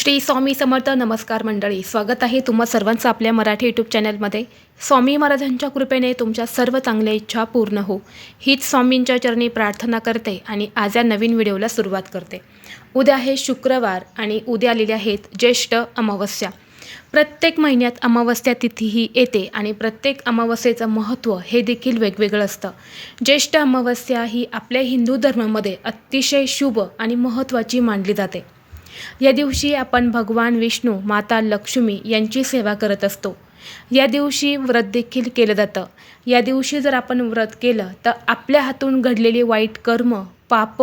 श्री स्वामी समर्थ नमस्कार मंडळी. स्वागत आहे तुम्हा सर्वांचं आपल्या मराठी यूट्यूब चॅनलमध्ये स्वामी महाराजांच्या कृपेने तुमच्या सर्व चांगल्या इच्छा पूर्ण हो. हीच स्वामींच्या चरणी प्रार्थना करते आणि आज या नवीन व्हिडिओला सुरुवात करते. उद्या आहे शुक्रवार आणि उद्या आलेले आहेत ज्येष्ठ अमावस्या. प्रत्येक महिन्यात अमावस्या तिथी ही येते आणि प्रत्येक अमावस्येचं महत्त्व हे देखील वेगवेगळं असतं. ज्येष्ठ अमावस्या ही आपल्या हिंदू धर्मामध्ये अतिशय शुभ आणि महत्त्वाची मानली जाते. या दिवशी आपण भगवान विष्णू माता लक्ष्मी यांची सेवा करत असतो. या दिवशी व्रत देखील केलं जातं. या दिवशी जर आपण व्रत केलं तर आपल्या हातून घडलेले वाईट कर्म पाप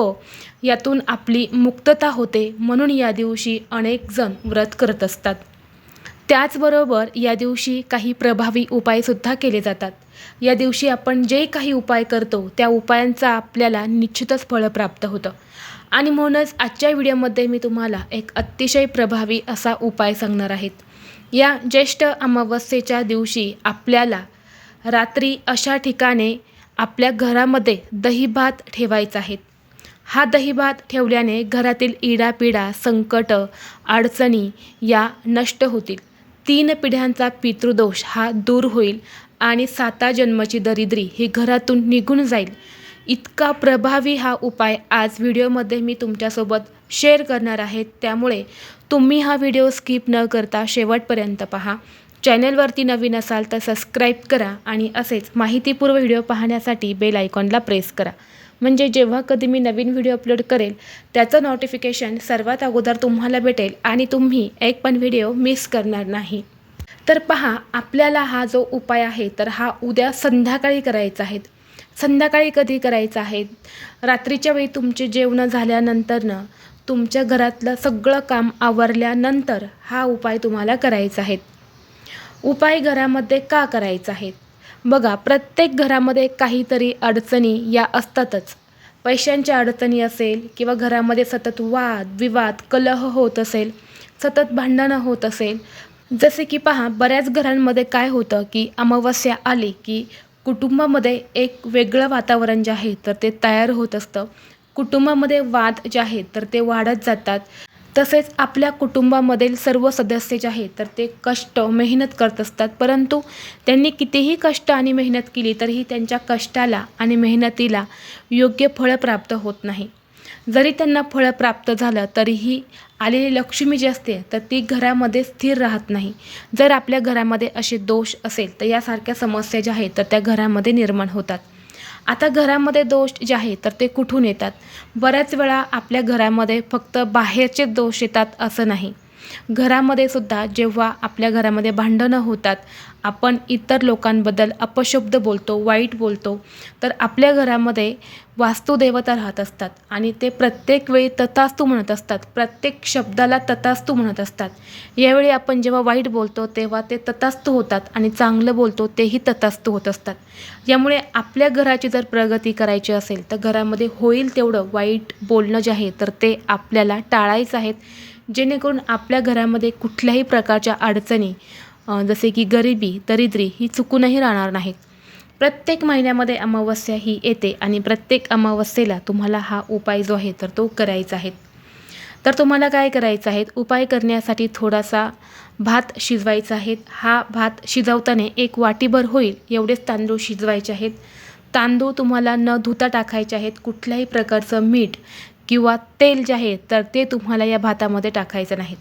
यातून आपली मुक्तता होते म्हणून या दिवशी अनेक जण व्रत करत असतात. त्याचबरोबर या दिवशी काही प्रभावी उपायसुद्धा केले जातात. या दिवशी आपण जे काही उपाय करतो त्या उपायांचा आपल्याला निश्चितच फळ प्राप्त होतं. आणि म्हणूनच आजच्या व्हिडिओमध्ये मी तुम्हाला एक अतिशय प्रभावी असा उपाय सांगणार आहेत या ज्येष्ठ अमावस्येच्या दिवशी आपल्याला रात्री अशा ठिकाणी आपल्या घरामध्ये दहीभात ठेवायचा आहे. हा दहीभात ठेवल्याने घरातील इडापिडा संकट अडचणी या नष्ट होतील. तीन पिढ्यांचा पितृदोष हा दूर होईल आणि साता जन्माची दरिद्री ही घरातून निघून जाईल. इतका प्रभावी हा उपाय आज व्हिडिओमध्ये मी तुमच्यासोबत शेअर करणार आहे. त्यामुळे तुम्ही हा व्हिडिओ स्किप न करता शेवटपर्यंत पहा. चॅनलवरती नवीन असाल तर सबस्क्राईब करा आणि असेच माहितीपूर्व व्हिडिओ पाहण्यासाठी बेल आयकॉनला प्रेस करा. म्हणजे जेव्हा कधी मी नवीन व्हिडिओ अपलोड करेल त्याचं नोटिफिकेशन सर्वात अगोदर तुम्हाला भेटेल आणि तुम्ही एक पण व्हिडिओ मिस करणार नाही. तर पहा आपल्याला हा जो उपाय आहे तर हा उद्या संध्याकाळी करायचा आहे. संध्याकाळी कधी करायचं आहे? रात्रीच्या वेळी तुमचे जेवणं झाल्यानंतरनं तुमच्या घरातलं सगळं काम आवरल्यानंतर हा उपाय तुम्हाला करायचा आहे. उपाय घरामध्ये का करायचा आहे? बघा प्रत्येक घरामध्ये काहीतरी अडचणी या असतातच. पैशांच्या अडचणी असेल किंवा घरामध्ये सतत वाद विवाद कलह होत असेल सतत भांडणं होत असेल. जसे की पहा बऱ्याच घरांमध्ये काय होतं की अमावस्या आली की कुटुंबामध्ये एक वेगळं वातावरण जे आहे तर ते तयार होत असतं. कुटुंबामध्ये वाद जे आहेत तर ते वाढत जातात. तसेच आपल्या कुटुंबामधील सर्व सदस्य जे आहेत तर ते कष्ट मेहनत करत असतात. परंतु त्यांनी कितीही कष्ट आणि मेहनत केली तरीही त्यांच्या कष्टाला आणि मेहनतीला योग्य फळं प्राप्त होत नाही. जरी त्यांना फळं प्राप्त झालं तरीही आलेली लक्ष्मी जी असते तर ती घरामध्ये स्थिर राहत नाही. जर आपल्या घरामध्ये असे दोष असेल तर यासारख्या समस्या ज्या आहेत तर त्या घरामध्ये निर्माण होतात. आता घरामध्ये दोष जे आहे तर ते कुठून येतात? बऱ्याच वेळा आपल्या घरामध्ये फक्त बाहेरचे दोष येतात असं नाही. घरामध्ये सुद्धा जेव्हा आपल्या घरामध्ये भांडणं होतात आपण इतर लोकांबद्दल अपशब्द बोलतो वाईट बोलतो तर आपल्या घरामध्ये वास्तुदेवता राहत असतात. आणि ते प्रत्येक वेळी तथास्तू म्हणत असतात. प्रत्येक शब्दाला तथास्तू म्हणत असतात. यावेळी आपण जेव्हा वाईट बोलतो तेव्हा ते तथास्तू होतात आणि चांगलं बोलतो तेही तथास्तू होत असतात. यामुळे आपल्या घराची जर प्रगती करायची असेल तर घरामध्ये होईल तेवढं वाईट बोलणं जे आहे तर ते आपल्याला टाळायचं आहेत जेणेकरून आपल्या घरामध्ये कुठल्याही प्रकारच्या अडचणी जसे की गरिबी दरिद्री ही चुकूनही राहणार नाहीत. प्रत्येक महिन्यामध्ये अमावस्या ही येते आणि प्रत्येक अमावस्येला तुम्हाला हा उपाय जो आहे तर तो करायचा आहे. तर तुम्हाला काय करायचं आहे? उपाय करण्यासाठी थोडासा भात शिजवायचा आहे. हा भात शिजवताना एक वाटीभर होईल एवढेच तांदूळ शिजवायचे आहेत. तांदूळ तुम्हाला न धुता टाकायचे आहेत. कुठल्याही प्रकारचं मीठ किंवा तेल जे आहे तर ते तुम्हाला या भातामध्ये टाकायचं नाहीत.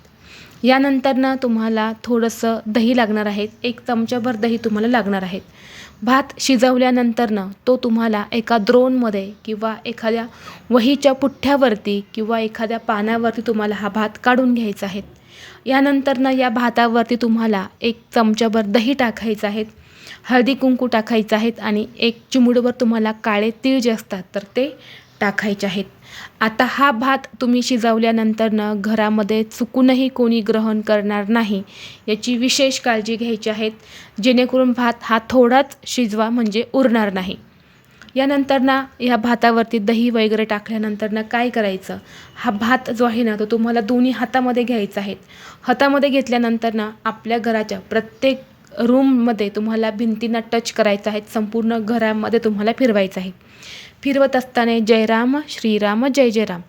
यानंतरनं तुम्हाला थोडंसं दही लागणार आहे. एक चमचाभर दही तुम्हाला लागणार आहेत भात शिजवल्यानंतरनं तो तुम्हाला एका द्रोणमध्ये किंवा एखाद्या वहीच्या पुठ्ठ्यावरती किंवा एखाद्या पानावरती तुम्हाला हा भात काढून घ्यायचा आहे. यानंतरनं या भातावरती तुम्हाला एक चमचाभर दही टाकायचं आहे. हळदी कुंकू टाकायचं आहेत आणि एक चिमुडभर तुम्हाला काळे तीळ जे असतात तर ते टाकायचे आहेत. आता हा भात तुम्ही शिजवल्यानंतरनं घरामध्ये चुकूनही कोणी ग्रहण करणार नाही याची विशेष काळजी घ्यायची आहेत जेणेकरून भात हा थोडाच शिजवा म्हणजे उरणार नाही. यानंतर ना भातावरती दही वगैरे टाकल्यानंतर काय करायचं? हा भात जो आहे ना तो तुम्हाला दोन्ही हातामध्ये घ्यायचा आहे. हातामध्ये घेतल्यानंतर ना आपल्या घराच्या प्रत्येक रूममध्ये तुम्हाला भिंतींना टच करायचं आहे संपूर्ण घरामध्ये तुम्हाला फिरवायचं आहे. फिरवत असताना जय राम श्रीराम जय जय राम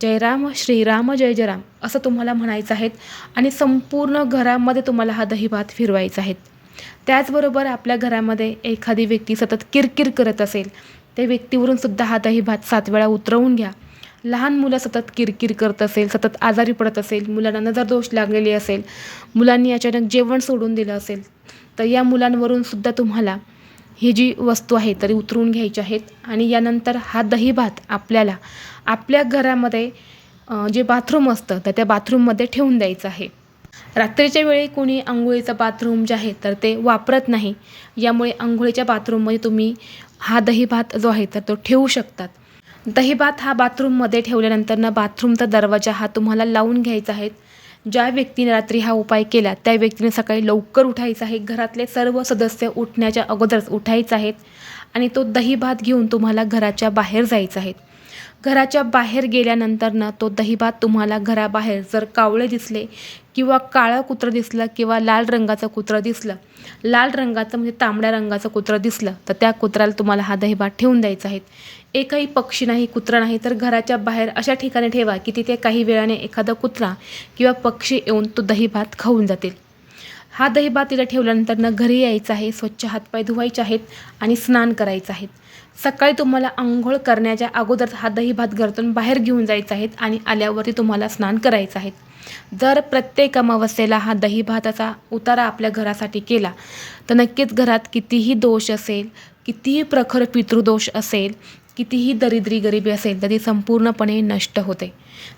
जय राम श्रीराम जय जय राम असं तुम्हाला म्हणायचं आहे आणि संपूर्ण घरामध्ये तुम्हाला हा दहीभात फिरवायचा आहे त्याचबरोबर आपल्या घरामध्ये एखादी व्यक्ती सतत किरकिर करत असेल त्या व्यक्तीवरून सुद्धा हा दहीभात सात वेळा उतरवून घ्या. लहान मुलं सतत किरकिर करत असेल सतत आजारी पडत असेल मुलांना नजर दोष लागलेली असेल मुलांनी अचानक जेवण सोडून दिलं असेल तर या मुलांवरून सुद्धा तुम्हाला ही जी वस्तू आहे तरी उतरून घ्यायची आहेत. आणि यानंतर हा दहीभात आपल्याला आपल्या घरामध्ये जे बाथरूम असतं तर त्या बाथरूममध्ये ठेवून द्यायचं आहे. रात्रीच्या वेळी कोणी आंघोळीचं बाथरूम जे आहे तर ते वापरत नाही. यामुळे आंघोळीच्या बाथरूममध्ये तुम्ही हा दहीभात जो आहे तर तो ठेवू शकतात. दही भात हा बाथरूममध्ये ठेवल्यानंतर ना बाथरूमचा दरवाजा हा तुम्हाला लावून घ्यायचा आहे. ज्या व्यक्तीने रात्री हा उपाय केला त्या व्यक्तीने सकाळी लवकर उठायचं आहे. घरातले सर्व सदस्य उठण्याच्या अगोदरच उठायचं आहेत आणि तो दहीभात घेऊन तुम्हाला घराच्या बाहेर जायचं आहे. घराच्या बाहेर गेल्यानंतर ना तो दहीभात तुम्हाला घराबाहेर जर कावळे दिसले किंवा काळं कुत्रं दिसलं किंवा लाल रंगाचं कुत्रं दिसलं लाल रंगाचं म्हणजे तांबड्या रंगाचं कुत्रं दिसलं तर त्या कुत्र्याला तुम्हाला हा दहीभात ठेवून द्यायचा आहे. एकही पक्षी नाही कुत्रा नाही तर घराच्या बाहेर अशा ठिकाणी ठेवा की तिथे काही वेळाने एखादा कुत्रा किंवा पक्षी येऊन तो दही भात खाऊन जातील. हा दहीभात तिला ठेवल्यानंतर ना घरी यायचं आहे स्वच्छ हातपाय धुवायचे आहेत आणि स्नान करायचं आहे. सकाळी तुम्हाला आंघोळ करण्याच्या अगोदर हा दही भात घरातून बाहेर घेऊन जायचा आहेत आणि आल्यावरती तुम्हाला स्नान करायचं आहे. जर प्रत्येक अमावस्येला हा दहीभाताचा उतारा आपल्या घरासाठी केला तर नक्कीच घरात कितीही दोष असेल कितीही प्रखर पितृदोष असेल कितीही दरिद्री गरिबी असेल तर ती संपूर्णपणे नष्ट होते.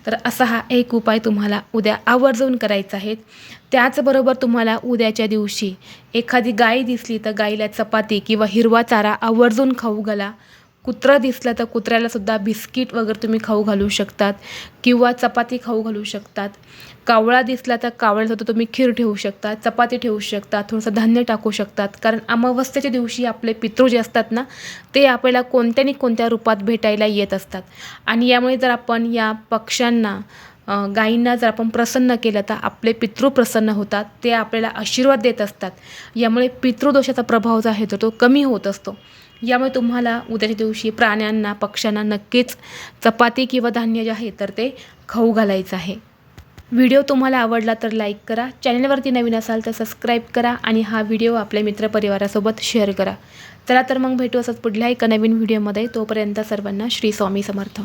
तर असा हा एक उपाय तुम्हाला उद्या आवर्जून करायचा आहे. त्याचबरोबर तुम्हाला उद्याच्या दिवशी एखादी गाय दिसली तर गाईला चपाती किंवा हिरवा चारा आवर्जून खाऊ घाला. कुत्रा दिसला तर कुत्र्यालासुद्धा बिस्किट वगैरे तुम्ही खाऊ घालू शकतात किंवा चपाती खाऊ घालू शकतात. कावळा दिसला तर कावळ्यासुद्धा तुम्ही खीर ठेवू शकता चपाती ठेवू शकता थोडंसं धान्य टाकू शकतात. कारण अमावस्येच्या दिवशी आपले पितृ जे असतात ना ते आपल्याला कोणत्या ना कोणत्या रूपात भेटायला येत असतात. आणि यामुळे जर आपण या पक्ष्यांना गायींना जर आपण प्रसन्न केलं तर आपले पितृ प्रसन्न होतात ते आपल्याला आशीर्वाद देत असतात. यामुळे पितृदोषाचा प्रभाव जो आहे तो तो कमी होत असतो. यामुळे तुम्हाला उद्याच्या दिवशी प्राण्यांना पक्ष्यांना नक्कीच चपाती किंवा धान्य जे आहे तर ते खाऊ घालायचं आहे. व्हिडिओ तुम्हाला आवडला तर लाईक करा चॅनलवरती नवीन असाल तर सबस्क्राईब करा आणि हा व्हिडिओ आपल्या मित्रपरिवारासोबत शेअर करा. चला तर मग भेटू असंच पुढल्या एका नवीन व्हिडिओमध्ये. तोपर्यंत सर्वांना श्री स्वामी समर्थ.